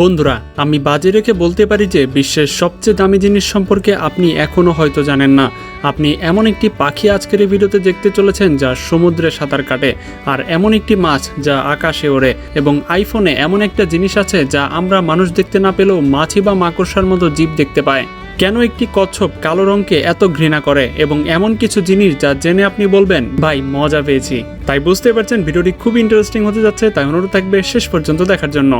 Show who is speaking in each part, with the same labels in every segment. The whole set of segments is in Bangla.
Speaker 1: বন্ধুরা, আমি বাজে রেখে বলতে পারি যে বিশ্বের সবচেয়ে দামি জিনিস সম্পর্কে আপনি এখনও হয়তো জানেন না। আপনি এমন একটি পাখি আজকের এই ভিডিওতে দেখতে চলেছেন যা সমুদ্রে সাঁতার কাটে আর এমন একটি মাছ যা আকাশে ওড়ে এবং আইফোনে এমন একটা জিনিস আছে যা আমরা মানুষ দেখতে না পেলেও মাছি বা মাকড়সার মতো জীব দেখতে পায়। কেন একটি কচ্ছপ কালো রঙকে এত ঘৃণা করে এবং এমন কিছু জিনিস যা জেনে আপনি বলবেন, ভাই, মজা পেয়েছি তাই বুঝতে পারছেন, ভিডিওটি খুব ইন্টারেস্টিং হতে যাচ্ছে, তাই অনুরোধ থাকবে শেষ পর্যন্ত দেখার জন্য।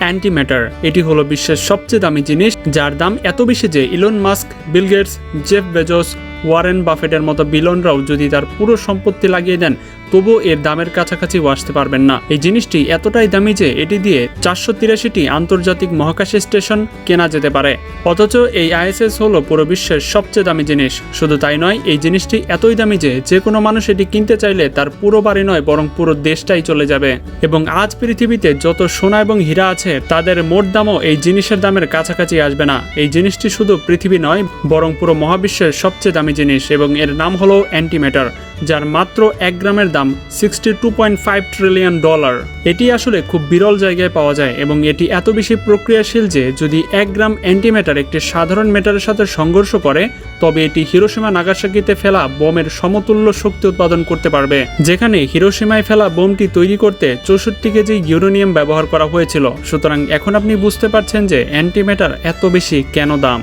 Speaker 1: অ্যান্টিম্যাটার। এটি হলো বিশ্বের সবচেয়ে দামি জিনিস, যার দাম এত বেশি যে Elon Musk Bill Gates Jeff Bezos Warren বাফেটের মতো বিলনরাও যদি তার পুরো সম্পত্তি লাগিয়ে দেন তবু এর দামের কাছাকাছিও আসতে পারবেন না। এই জিনিসটি এতটাই দামি যে এটি দিয়ে চারশো তিরাশিটি আন্তর্জাতিক মহাকাশ স্টেশন কেনা যেতে পারে। অথচ এই আইএসএস হলো পুরো বিশ্বের সবচেয়ে দামি জিনিস। শুধু তাই নয়, এই জিনিসটি এতই দামি যে যে কোনো মানুষ এটি কিনতে চাইলে তার পুরো বাড়ি নয়, বরং পুরো দেশটাই চলে যাবে। এবং আজ পৃথিবীতে যত সোনা এবং হীরা আছে, তাদের মোট দামও এই জিনিসের দামের কাছাকাছি আসবে না। এই জিনিসটি শুধু পৃথিবী নয়, বরং পুরো মহাবিশ্বের সবচেয়ে দামি জিনিস এবং এর নাম হলো অ্যান্টিম্যাটার, যার মাত্র এক গ্রামের দাম sixty two point five trillion dollar এটি আসলে খুব বিরল জায়গায় পাওয়া যায় এবং এটি এত বেশি প্রক্রিয়াশীল যে যদি এক গ্রাম অ্যান্টিম্যাটার একটি সাধারণ মেটারের সাথে সংঘর্ষ করে, তবে এটি হিরোসীমা নাগাসাকিতে ফেলা বোমের সমতুল্য শক্তি উৎপাদন করতে পারবে, যেখানে হিরোসীমায় ফেলা বোমটি তৈরি করতে চৌষট্টি কেজি ইউরেনিয়াম ব্যবহার করা হয়েছিল। সুতরাং এখন আপনি বুঝতে পারছেন যে অ্যান্টিম্যাটার এত বেশি কেন দাম।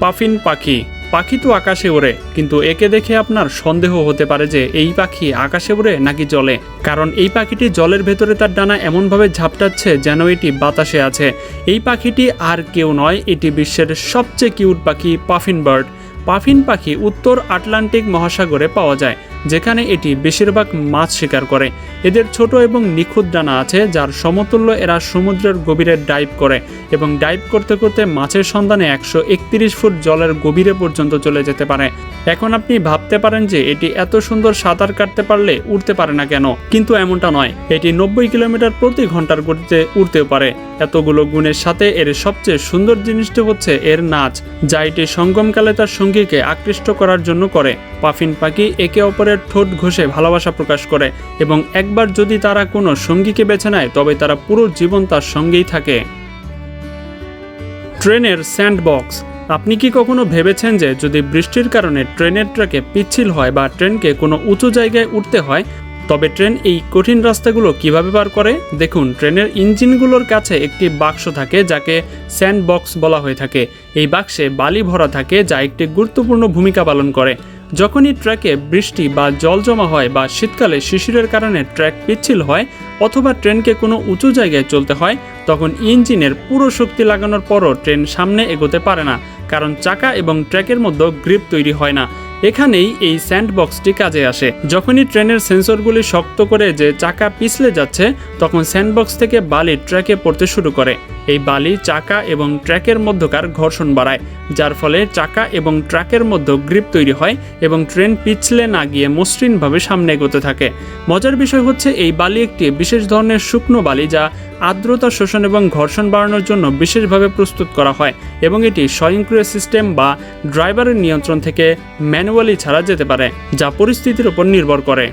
Speaker 1: পাফিন পাখি পাখি তো আকাশে ওড়ে, কিন্তু একে দেখে আপনার সন্দেহ হতে পারে যে এই পাখি আকাশে ওড়ে নাকি জলে। কারণ এই পাখিটি জলের ভেতরে তার ডানা এমনভাবে ঝাপটাচ্ছে যেন এটি বাতাসে আছে। এই পাখিটি আর কেউ নয়, এটি বিশ্বের সবচেয়ে কিউট পাখি পাফিন বার্ড পাফিন পাখি উত্তর আটলান্টিক মহাসাগরে পাওয়া যায়। যেখানে এটি বেশিরভাগ মাছ শিকার করে। এদের ছোট এবং নিখুঁত ডানা আছে, যার সমতুল্য এরা সমুদ্রের গভীরে ডাইভ করে এবং ডাইভ করতে করতে মাছের সন্ধানে একশো একত্রিশ ফুট জলের গভীরে পর্যন্ত চলে যেতে পারে। এখন আপনি ভাবতে পারেন যে এটি এত সুন্দর সাঁতার কাটতে পারলে উঠতে পারে না কেন? কিন্তু এমনটা নয়। এটি নব্বই কিলোমিটার প্রতি ঘণ্টার গতিতে উঠতেও পারে। এতগুলো গুণের সাথে এর সবচেয়ে সুন্দর জিনিসটি হচ্ছে এর নাচ, যা এটি সঙ্গমকালে তার সঙ্গীকে আকৃষ্ট করার জন্য করে। পাফিন পাখি একে অপরের ঠোঁট ঘষে ভালোবাসা প্রকাশ করে এবং একবার যদি তারা কোনো সঙ্গীকে বেছে নেয়, তবে তারা পুরো জীবন তার সঙ্গেই থাকে। ট্রেনের স্যান্ডবক্স। আপনি কি কখনো ভেবেছেন যে যদি বৃষ্টির কারণে ট্রেনের ট্র্যাকে পিচ্ছিল হয় বা ট্রেনকে কোনো উঁচু জায়গায় উঠতে হয়, তবে ট্রেন এই কঠিন রাস্তাগুলো কীভাবে পার করে? দেখুন, ট্রেনের ইঞ্জিনগুলোর কাছে একটি বাক্স থাকে যাকে স্যান্ড বক্স বলা হয়ে থাকে। এই বাক্সে বালি ভরা থাকে যা একটি গুরুত্বপূর্ণ ভূমিকা পালন করে। যখনই ট্র্যাকে বৃষ্টি বা জল জমা হয় বা শীতকালে শিশিরের কারণে ট্র্যাক পিচ্ছিল হয় অথবা ট্রেনকে কোনো উঁচু জায়গায় চলতে হয়, তখন ইঞ্জিনের পুরো শক্তি লাগানোর পরও ট্রেন সামনে এগোতে পারে না, কারণ চাকা এবং ট্র্যাকের মধ্যে গ্রিপ তৈরি হয় না। এখানেই এই স্যান্ডবক্সটি কাজে আসে। যখনই ট্রেনের সেন্সরগুলি শক্ত করে যে চাকা পিছলে যাচ্ছে, তখন স্যান্ডবক্স থেকে বালি ট্র্যাকে পড়তে শুরু করে। এই বালি চাকা এবং ট্র্যাকের মধ্যকার ঘর্ষণ বাড়ায়, যার ফলে চাকা এবং ট্র্যাকের মধ্যে গ্রিপ তৈরি হয় এবং ট্রেন পিছলে না গিয়ে মসৃণভাবে সামনে এগোতে থাকে। মজার বিষয় হচ্ছে এই বালি একটি বিশেষ ধরনের শুকনো বালি যা আর্দ্রতা শোষণ এবং ঘর্ষণ বাড়ানোর জন্য বিশেষভাবে প্রস্তুত করা হয় এবং এটি স্বয়ংক্রিয় সিস্টেম বা ড্রাইভারের নিয়ন্ত্রণ থেকে ম্যানুয়ালি ছাড়া যেতে পারে, যা পরিস্থিতির উপর নির্ভর করে।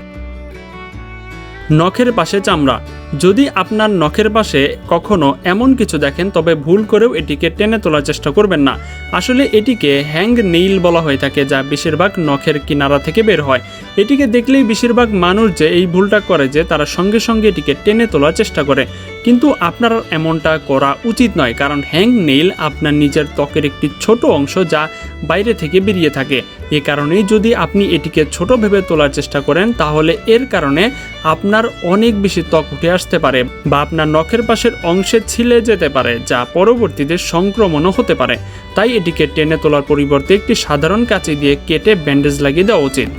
Speaker 1: নখের পাশে চামড়া যদি আপনার নখের পাশে কখনো এমন কিছু দেখেন, তবে ভুল করেও এটিকে টেনে তোলার চেষ্টা করবেন না। আসলে এটিকে হ্যাং নেইল বলা হয়ে থাকে, যা বেশিরভাগ নখের কিনারা থেকে বের হয়। এটিকে দেখলেই বেশিরভাগ মানুষ যে এই ভুলটা করে যে তারা সঙ্গে সঙ্গে এটিকে টেনে তোলার চেষ্টা করে। কিন্তু আপনার এমনটা করা উচিত নয়, কারণ হ্যাং নেইল আপনার নিজের ত্বকের একটি ছোট অংশ যা বাইরে থেকে বেরিয়ে থাকে। এ কারণেই যদি আপনি এটিকে ছোট ভেবে তোলার চেষ্টা করেন, তাহলে এর কারণে আপনার অনেক বেশি ত্বক উঠে আসতে পারে বা আপনার নখের পাশের অংশে ছিলে যেতে পারে, যা পরবর্তীতে সংক্রমণও হতে পারে। তাই এটিকে টেনে তোলার পরিবর্তে একটি সাধারণ কাঁচি দিয়ে কেটে ব্যান্ডেজ লাগিয়ে দেওয়া উচিত।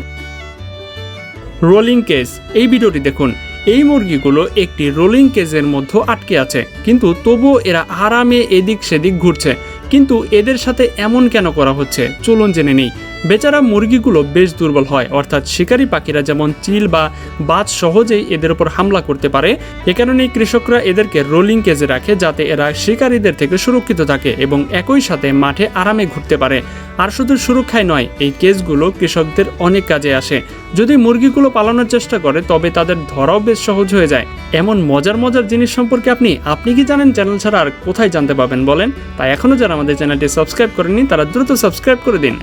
Speaker 1: রোলিং কেস, এই ভিডিওটি দেখুন। এই মুরগিগুলো একটি রোলিং কেজের মধ্যে আটকে আছে। কিন্তু তবুও এরা আরামে এদিক সেদিক ঘুরছে। কিন্তু এদের সাথে এমন কেন করা হচ্ছে? চলুন জেনে নেই। বেচারা মুরগিগুলো বেশ দুর্বল হয়, অর্থাৎ শিকারী পাখিরা যেমন চিল বা বাজ সহজেই এদের উপর হামলা করতে পারে, এ কারণেই কৃষকরা এদেরকে রোলিং কেজে রাখে যাতে এরা শিকারীদের থেকে সুরক্ষিত থাকে এবং একই সাথে মাঠে আরামে ঘুরতে পারে। আর শুধু সুরক্ষায় নয়, এই কেসগুলো কৃষকদের অনেক কাজে আসে। যদি মুরগিগুলো পালানোর চেষ্টা করে, তবে তাদের ধরাও বেশ সহজ হয়ে যায়। এমন মজার মজার জিনিস সম্পর্কে আপনি আপনি কি জানেন? চ্যানেল ছাড়া আর কোথায় জানতে পাবেন বলেন? তাই এখনও যারা আমাদের চ্যানেলটি সাবস্ক্রাইব করেনি তারা দ্রুত সাবস্ক্রাইব করে দিন।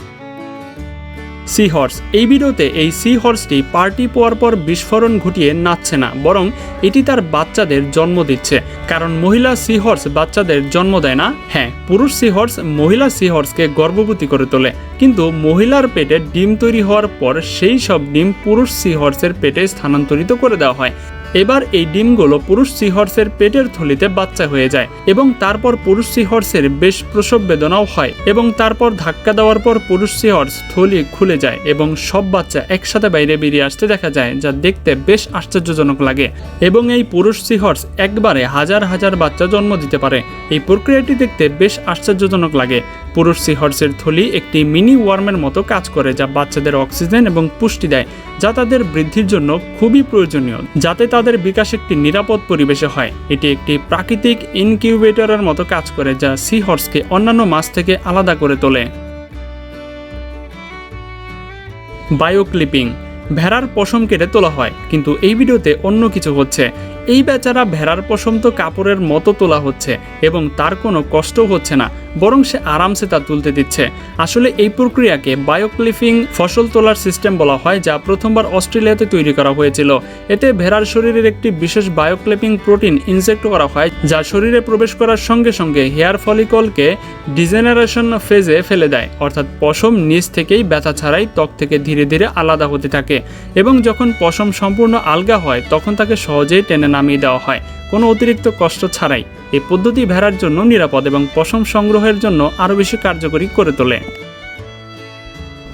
Speaker 1: সি হর্স এই ভিডিওতে এই সি হর্সটি পার্টি পাওয়ার পর বিস্ফোরণ ঘটিয়ে নাচছে না, বরং এটি তার বাচ্চাদের জন্ম দিচ্ছে। কারণ মহিলা সি হর্স বাচ্চাদের জন্ম দেয় না হ্যাঁ পুরুষ সি হর্স মহিলা সি হর্সকে গর্ভবতী করে তোলে। কিন্তু মহিলার পেটে ডিম তৈরি হওয়ার পর সেই সব ডিম পুরুষ সি হর্সের পেটে স্থানান্তরিত করে দেওয়া হয়। এবার এই ডিমগুলো পুরুষ সিহর্সের পেটের থলিতে বাচ্চা হয়ে যায় এবং তারপর পুরুষ সিহর্সের বেশ প্রসব বেদনাও হয় এবং তারপর ধাক্কা দেওয়ার পর পুরুষ সিহর্স থলি খুলে যায় এবং সব বাচ্চা একসাথে বাইরে বেরিয়ে আসতে দেখা যায়, যা দেখতে বেশ আশ্চর্যজনক লাগে। এবং এই পুরুষ সিহর্স একবারে হাজার হাজার বাচ্চা জন্ম দিতে পারে। এই প্রক্রিয়াটি দেখতে বেশ আশ্চর্যজনক লাগে। পুরুষ সিহর্সের থলি একটি মিনি ওয়ার্মের মতো কাজ করে, যা বাচ্চাদের অক্সিজেন এবং পুষ্টি দেয়। যা তাদের বৃদ্ধির জন্য খুবই প্রয়োজনীয়, যাতে তাদের বিকাশ একটি নিরাপদ পরিবেশে হয়। এটি একটি প্রাকৃতিক ইনকিউবেটরের মতো কাজ করে, যা সি হর্সকে অন্যান্য মাছ থেকে আলাদা করে তোলে। বায়োক্লিপিং ভেড়ার পশম কেটে তোলা হয়, কিন্তু এই ভিডিওতে অন্য কিছু হচ্ছে। এই বেচারা ভেড়ার পশম তো কাপড়ের মতো তোলা হচ্ছে, এবং তার কোনো কষ্টও হচ্ছে না। বরং সে আরামসে তা তুলতে দিচ্ছে। আসলে এই প্রক্রিয়াকে বায়োক্লিপিং ফসল তোলার সিস্টেম বলা হয়, যা প্রথমবার অস্ট্রেলিয়াতে তৈরি করা হয়েছিল। এতে ভেড়ার শরীরের একটি বিশেষ বায়োক্লিপিং প্রোটিন ইনজেক্ট করা হয়, যা শরীরে প্রবেশ করার সঙ্গে সঙ্গে হেয়ার ফলিকলকে ডিজেনারেশন ফেজে ফেলে দেয়। অর্থাৎ পশম নিচ থেকেই ব্যথা ছাড়াই ত্বক থেকে ধীরে ধীরে আলাদা হতে থাকে এবং যখন পশম সম্পূর্ণ আলগা হয়, তখন তাকে সহজেই টেনে নামিয়ে দেওয়া হয়। কোনো অতিরিক্ত কষ্ট ছাড়াই। এই পদ্ধতি ভেড়ার জন্য নিরাপদ এবং পশম সংগ্রহের জন্য আরও বেশি কার্যকরী করে তোলে।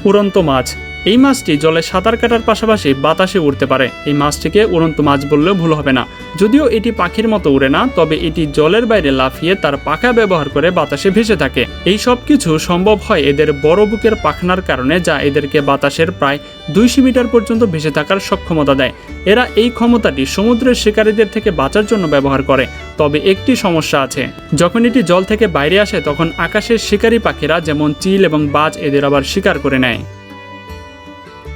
Speaker 1: উড়ন্ত মাছ এই মাছটি জলে সাঁতার কাটার পাশাপাশি বাতাসে উড়তে পারে। এই মাছটিকে উড়ন্ত মাছ বললেও ভুল হবে না। যদিও এটি পাখির মতো উড়ে না, তবে এটি জলের বাইরে লাফিয়ে তার পাখা ব্যবহার করে বাতাসে ভেসে থাকে। এই সব কিছু সম্ভব হয় এদের বড় বুকের পাখনার কারণে, যা এদেরকে বাতাসের প্রায় দুইশো মিটার পর্যন্ত ভেসে থাকার সক্ষমতা দেয়। এরা এই ক্ষমতাটি সমুদ্রের শিকারীদের থেকে বাঁচার জন্য ব্যবহার করে। তবে একটি সমস্যা আছে, যখন এটি জল থেকে বাইরে আসে, তখন আকাশের শিকারী পাখিরা যেমন চিল এবং বাজ এদের আবার শিকার করে নেয়।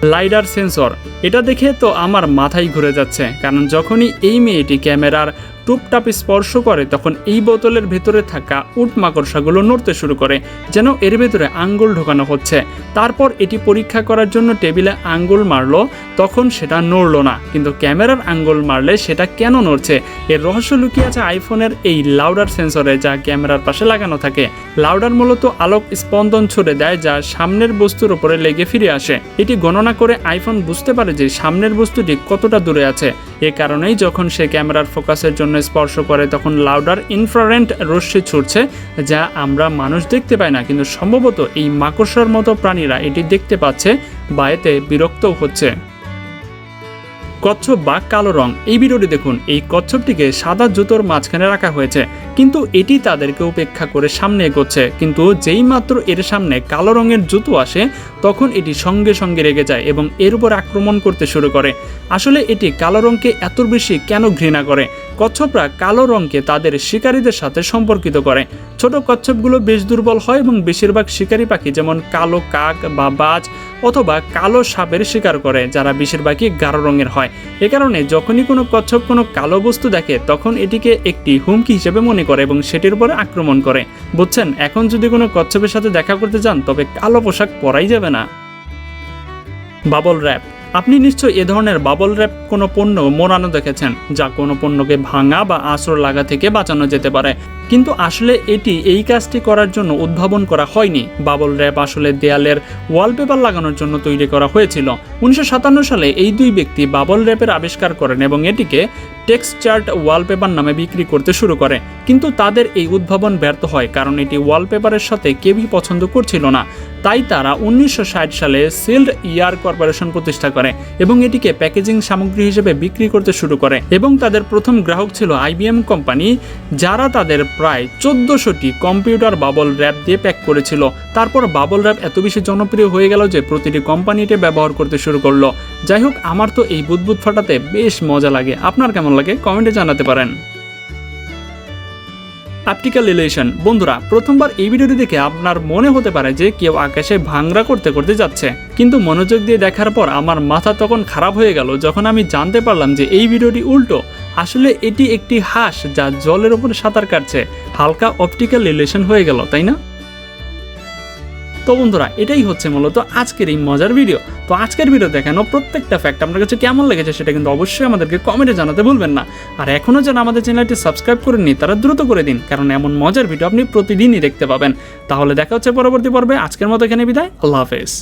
Speaker 1: লাইডার সেন্সর এটা দেখে তো আমার মাথায় ঘুরে যাচ্ছে কারণ যখনই এই মেয়েটি ক্যামেরার টুপটাপ স্পর্শ করে, তখন এই বোতলের ভেতরে থাকা উট মাকড়সাগুলো নড়তে শুরু করে, যেন এর ভেতরে আঙ্গুল ঢোকানো হচ্ছে। তারপর এটি পরীক্ষা করার জন্য টেবিলে আঙ্গুল মারলো, তখন সেটা নড়লো না। কিন্তু ক্যামেরার আঙ্গুল মারলে সেটা কেন নড়ছে? এর রহস্য লুকিয়ে আছে আইফোনের এই লাউডার সেন্সরে যা ক্যামেরার পাশে লাগানো থাকে। লাউডার মূলত আলোক স্পন্দন ছুড়ে দেয়, যা সামনের বস্তুর উপরে লেগে ফিরে আসে। এটি গণনা করে আইফোন বুঝতে পারে যে সামনের বস্তুটি কতটা দূরে আছে। এ কারণেই যখন সে ক্যামেরার ফোকাসের জন্য স্পর্শ করে, তখন লাউডার ইনফ্রারেন্ট রশ্মি ছুটছে, যা আমরা মানুষ দেখতে পাই না। কিন্তু সম্ভবত এই মাকড়সার মতো প্রাণীরা এটি দেখতে পাচ্ছে বা এতে বিরক্তও হচ্ছে। কচ্ছপ বা কালো রং। এই ভিডিওটি দেখুন। এই কচ্ছপটিকে সাদা জুতোর মাঝখানে রাখা হয়েছে। কিন্তু এটি তাদেরকে উপেক্ষা করে সামনে এগোচ্ছে। কিন্তু যেই মাত্র এর সামনে কালো রঙের জুতো আসে তখন এটি সঙ্গে সঙ্গে রেগে যায় এবং এর উপর আক্রমণ করতে শুরু করে। আসলে এটি কালো রঙকে এত বেশি কেন ঘৃণা করে? কচ্ছপরা কালো রঙকে তাদের শিকারীদের সাথে সম্পর্কিত করে। ছোট কচ্ছপগুলো বেশ দুর্বল হয় এবং বেশিরভাগ শিকারী পাখি যেমন কালো কাক বা বাজ অথবা কালো সাপের শিকার করে, যারা বেশিরভাগই গাঢ় রঙের হয়। এ কারণে যখনই কোনো কচ্ছপ কোনো কালো বস্তু দেখে, তখন এটিকে একটি হুমকি হিসেবে মনে করে এবং সেটির উপরে আক্রমণ করে। বুঝছেন? এখন যদি কোনো কচ্ছপের সাথে দেখা করতে যান তবে কালো পোশাক পরাই যাবে না। বাবল র্যাপ আপনি নিশ্চয়ই এ ধরনের বাবল র্যাপ কোনো পণ্য মোড়ানো দেখেছেন, যা কোনো পণ্যকে ভাঙা বা আঁচড় লাগা থেকে বাঁচানো যেতে পারে। কিন্তু আসলে এটি এই কাজটি করার জন্য উদ্ভাবন করা হয়নি। বাবল র্যাপ আসলে দেয়ালের ওয়ালপেপার লাগানোর জন্য তৈরি করা হয়েছিল। উনিশশো সাতান্ন সালে এই দুই ব্যক্তি বাবল র্যাপের আবিষ্কার করেন এবং এটিকে টেক্সচার্ট ওয়ালপেপার নামে বিক্রি করতে শুরু করে। কিন্তু তাদের এই উদ্ভাবন ব্যর্থ হয়, কারণ এটি ওয়ালপেপারের সাথে কেউই পছন্দ করছিল না। তাই তারা উনিশশো ষাট সালে সিল্ড ইয়ার কর্পোরেশন প্রতিষ্ঠা করে এবং এটিকে প্যাকেজিং সামগ্রী হিসেবে বিক্রি করতে শুরু করে এবং তাদের প্রথম গ্রাহক ছিল আইবিএম কোম্পানি, যারা তাদের প্রায় চোদ্দশোটি কম্পিউটার বাবল র্যাপ দিয়ে প্যাক করেছিল। তারপর বাবল র্যাপ এত বেশি জনপ্রিয় হয়ে গেল যে প্রতিটি কোম্পানি এটা ব্যবহার করতে শুরু করল। যাই হোক, আমার তো এই বুদবুদ ফাটাতে বেশ মজা লাগে। আপনার কেমন লাগে? কমেন্টে জানাতে পারেন। অপটিক্যাল রিলেশন বন্ধুরা, প্রথমবার এই ভিডিওটি দেখে আপনার মনে হতে পারে যে কেউ আকাশে ভাংরা করতে করতে যাচ্ছে। কিন্তু মনোযোগ দিয়ে দেখার পর আমার মাথা তখন খারাপ হয়ে গেল যখন আমি জানতে পারলাম যে এই ভিডিওটি উল্টো। আসলে এটি একটি হাঁস যা জলের উপরে সাঁতার কাটছে। হালকা অপটিক্যাল রিলেশন হয়ে গেল, তাই না? তো বন্ধুরা, এটাই হচ্ছে মূলত আজকের এই মজার ভিডিও তো আজকের ভিডিও দেখানো প্রত্যেকটা ফ্যাক্ট আপনার কাছে কেমন লেগেছে সেটা কিন্তু অবশ্যই আমাদেরকে কমেন্টে জানাতে ভুলবেন না। আর এখনও যেন আমাদের চ্যানেলটি সাবস্ক্রাইব করে নিই তারা দ্রুত করে দিন, কারণ এমন মজার ভিডিও আপনি প্রতিদিনই দেখতে পাবেন। তাহলে দেখা হচ্ছে পরবর্তী পর্বে, আজকের মতো এখানে বিদায়, আল্লাহ হাফেজ।